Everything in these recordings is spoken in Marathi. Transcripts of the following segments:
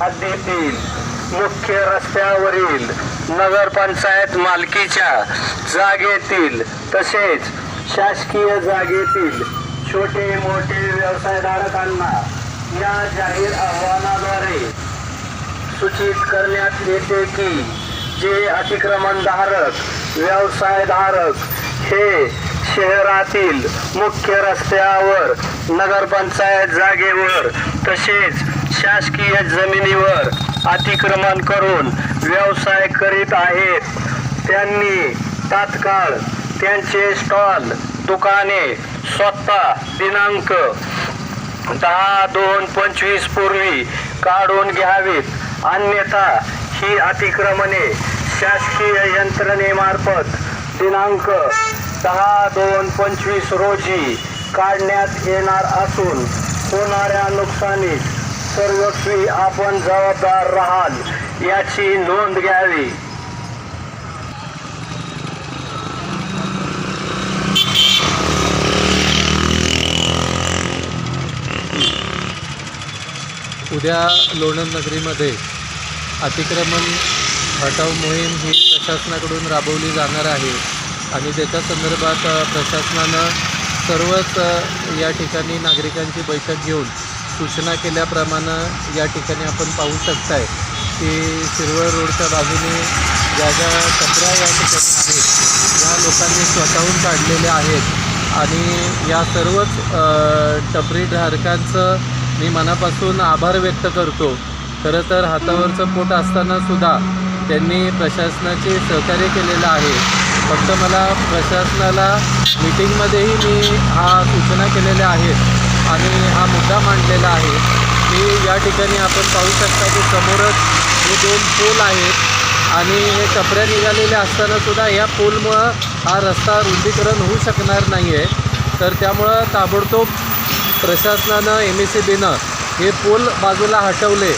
हद्दीतील मुख्य रस्त्यावरील नगरपंचायत मालकीच्या जागेतील तसेच शासकीय जागेतील छोटे मोठे व्यवसायधारकांना या जाहीर आव्हानाद्वारे सूचित करण्यात येते की जे अतिक्रमणधारक व्यवसायधारक हे शहरातील मुख्य रस्त्यावर नगरपंचायत जागेवर तसेच शासकीय जमिनीवर अतिक्रमण करून व्यवसाय करीत आहेत. त्यांनी तात्काळ त्यांचे स्टॉल दुकाने स्वतः दिनांक दहा दोन पंचवीस पूर्वी काढून घ्यावीत. अन्यथा ही अतिक्रमणे शासकीय यंत्रणेमार्फत दिनांक दहा दोन पंचवीस रोजी काढण्यात येणार असून होणाऱ्या नुकसानीस सर्वस्वी आपण जबाबदार राहाल याची नोंद घ्यावी. उद्या लोणंद नगरीमध्ये अतिक्रमण हटाव मोहीम ही प्रशासनाकडून राबवली जाणार आहे. आणि त्याच्या संदर्भात प्रशासनानं सर्वच या ठिकाणी नागरिकांची बैठक घेऊन सूचना केल्याप्रमाणे या ठिकाणी आपण पाहू शकताय की शिरवळ रोडच्या बाजूने ज्या ज्या कचऱ्या या ठिकाणी आहेत या लोकांनी स्वतःहून काढलेल्या आहेत. आणि या सर्वच टपरीधारकांचं मी मनापासून आभार व्यक्त करतो. खरं तर हातावरचं पोट असतानासुद्धा त्यांनी प्रशासनाचे सहकार्य केलेलं आहे. फक्त मला प्रशासनाला मीटिंगमध्येही मी हा सूचना केलेल्या आहेत. आणि मुद्दा मांडलेला आहे. की या ठिकाणी आपण पाहू शकता की समोरच हे दोन पूल आहेत आणि हे टपऱ्या निघालेल्या असतानासुद्धा या पूलमुळं हा रस्ता रुंदीकरण होऊ शकणार नाही आहे तर त्यामुळं ताबडतोब प्रशासनानं एम एस सी बीनं हे पूल बाजूला हटवले.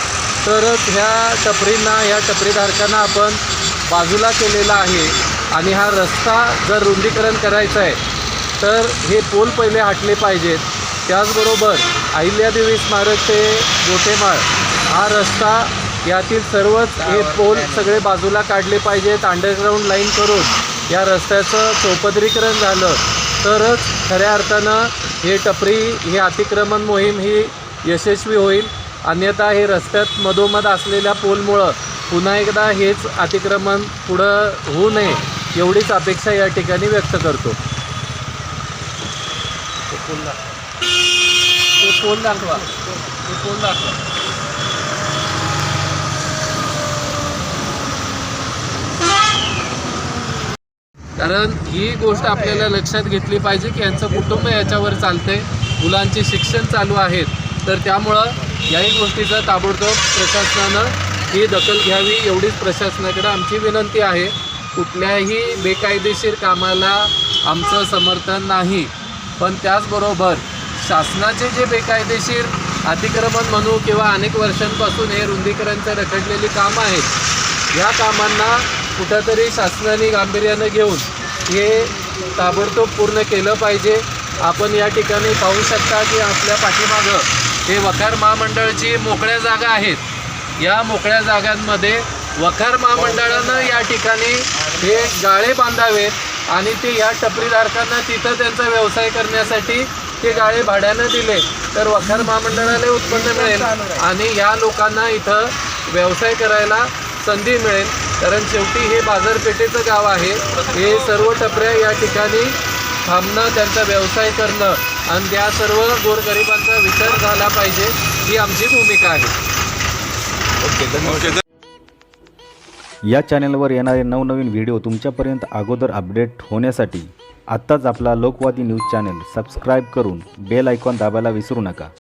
तरच ह्या टपरींना ह्या टपरीधारकांना आपण बाजूला केलेला आहे. आणि हा रस्ता जर रुंदीकरण करायचं आहे तर हे पूल पहिले हटले पाहिजेत. त्याचबरोबर अहिल्यादेवी स्मारक ते गोटेमाळ. हा रस्ता यातील सर्वच हे पोल सगळे बाजूला काढले पाहिजेत अंडरग्राऊंड लाईन करून. या रस्त्याचं चौपदरीकरण झालं. तरच खऱ्या अर्थानं हे टपरी हे अतिक्रमण मोहीम ही यशस्वी होईल. अन्यथा हे रस्त्यात मधोमध असलेल्या पोलमुळं पुन्हा एकदा हेच अतिक्रमण पुढं होऊ नये एवढीच अपेक्षा या ठिकाणी व्यक्त करतो. ते पोल दाखवा? ते पोल दाखवा पोल दाखवा? कारण ही गोष्ट आपल्याला लक्षात घेतली पाहिजे की यांचं कुटुंब याच्यावर चालतंय. मुलांचे शिक्षण चालू आहेत. तर त्यामुळं याही गोष्टीचं ताबडतोब प्रशासनानं ही दखल घ्यावी एवढीच प्रशासनाकडे आमची विनंती आहे. कुठल्याही बेकायदेशीर कामाला आमचं समर्थन नाही. पण त्याचबरोबर शासनाचे जे बेकायदेशीर अतिक्रमण म्हणू किंवा अनेक वर्षांपासून हे रुंदीकरणचं रखडलेली कामं आहेत या कामांना कुठंतरी शासनाने गांभीर्यानं घेऊन हे ताबडतोब पूर्ण केलं पाहिजे. आपण या ठिकाणी पाहू शकता की आपल्या पाठीमागं हे वखार महामंडळची मोकळ्या जागा आहेत. या मोकळ्या जागांमध्ये वखार महामंडळानं या ठिकाणी हे गाळे बांधावेत आणि ते या टपरीधारकांना तिथं त्यांचा व्यवसाय करण्यासाठी ते गाळे भाड्यानं दिले तर वखार महामंडळाला उत्पन्न मिळेल. आणि या लोकांना इथं व्यवसाय करायला संधी मिळेल. कारण शेवटी हे बाजारपेठेचं गाव आहे. हे सर्व टपऱ्या या ठिकाणी थांबणं त्यांचा व्यवसाय करणं आणि त्या सर्व गोरगरिबांचा विचार झाला पाहिजे ही आमची भूमिका आहे. या चॅनलवर येणारे नवनवीन व्हिडिओ तुमच्यापर्यंत अगोदर अपडेट होण्यासाठी आत्ताच आपला लोकवादी न्यूज चॅनल सबस्क्राईब करून बेल आयकॉन दाबायला विसरू नका.